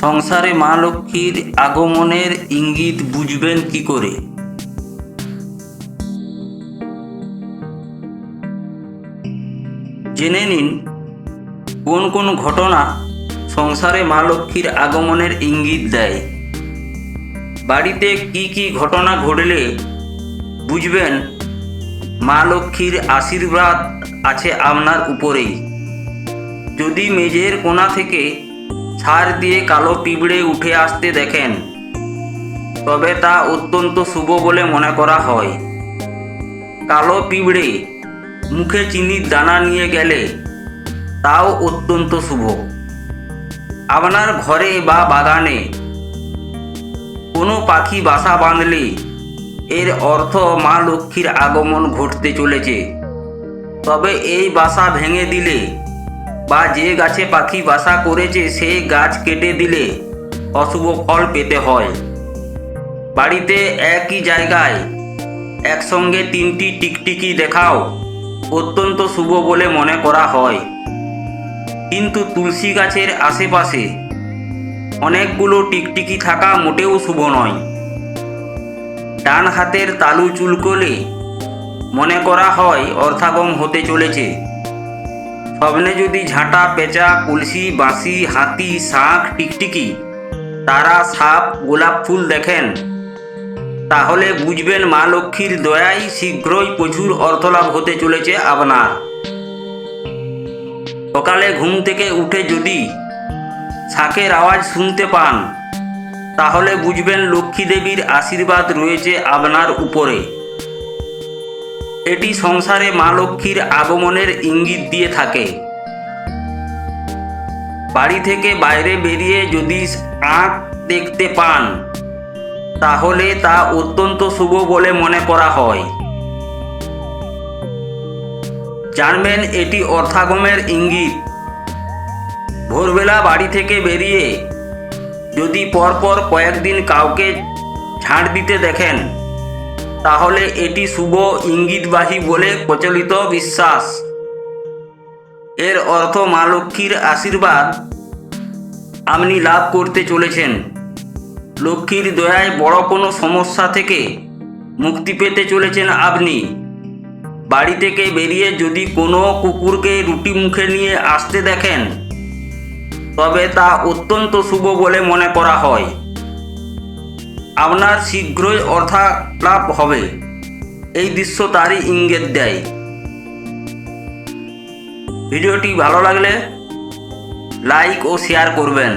সংসারে মা লক্ষ্মীর আগমনের ইঙ্গিত বুঝবেন কি করে? জেনে নিন, কোন কোন ঘটনা সংসারে মা লক্ষ্মীর আগমনের ইঙ্গিত দেয়? বাড়িতে কি কি ঘটনা ঘটলে বুঝবেন, মা লক্ষ্মীর আশীর্বাদ আছে আপনার উপরেই। যদি মেঝের কোণা থেকে ছাড় দিয়ে কালো পিঁপড়ে উঠে আসতে দেখেন। তবে তা অত্যন্ত শুভ বলে মনে করা হয়। কালো পিঁপড়ে মুখে চিনির দানা নিয়ে গেলে তাও অত্যন্ত শুভ। আপনার ঘরে বা বাগানে কোনো পাখি বাসা বাঁধলে এর অর্থ মা লক্ষ্মীর আগমন ঘটতে চলেছে। তবে এই বাসা ভেঙে দিলে বা যে গাছে পাখি বাসা করেছে সেই গাছ কেটে দিলে অশুভ ফল পেতে হয়। বাড়িতে একই জায়গায় একসঙ্গে তিনটি টিকটিকি দেখাও অত্যন্ত শুভ বলে মনে করা হয়। কিন্তু তুলসী গাছের আশেপাশে অনেকগুলো টিকটিকি থাকা মোটেও শুভ নয়। ডান হাতের তালু চুলকলে মনে করা হয় অর্থাগম হতে চলেছে। স্বপ্নে যদি ঝাঁটা, পেঁচা, কলসি, বাঁশি, হাতি শাঁখ টিকটিকি, তারা সাপ, গোলাপ ফুল দেখেন। তাহলে বুঝবেন মা লক্ষ্মীর দয়ায় শীঘ্রই প্রচুর অর্থলাভ হতে চলেছে আপনার। সকালে ঘুম থেকে উঠে যদি শাঁখের আওয়াজ শুনতে পান, তাহলে বুঝবেন লক্ষ্মী দেবীর আশীর্বাদ রয়েছে আপনার উপরে। এটি সংসারে মা লক্ষ্মীর আগমনের ইঙ্গিত দিয়ে থাকে। বাড়ি থেকে বাইরে বেরিয়ে যদি আঁক দেখতে পান, তাহলে তা অত্যন্ত শুভ বলে মনে করা হয়। জানবেন এটি অর্থাগমের ইঙ্গিত। ভোরবেলা বাড়ি থেকে বেরিয়ে যদি পরপর কয়েকদিন কাউকে ঝাড় দিতে দেখেন তাহলে এটি শুভ ইঙ্গিতবাহী বলে প্রচলিত বিশ্বাস। এর অর্থ মা লক্ষ্মীর আশীর্বাদ আপনি লাভ করতে চলেছেন। লক্ষ্মীর দয়ায় বড় কোনো সমস্যা থেকে মুক্তি পেতে চলেছেন আপনি। বাড়ি থেকে বেরিয়ে যদি কোনো কুকুরকে রুটি মুখে নিয়ে আসতে দেখেন, তবে তা অত্যন্ত শুভ বলে মনে করা হয়। আপনার শীঘ্রই অর্থালাভ হবে। এই দৃশ্য তারই ইঙ্গিত দেয়। ভিডিওটি ভালো লাগলে লাইক ও শেয়ার করবেন।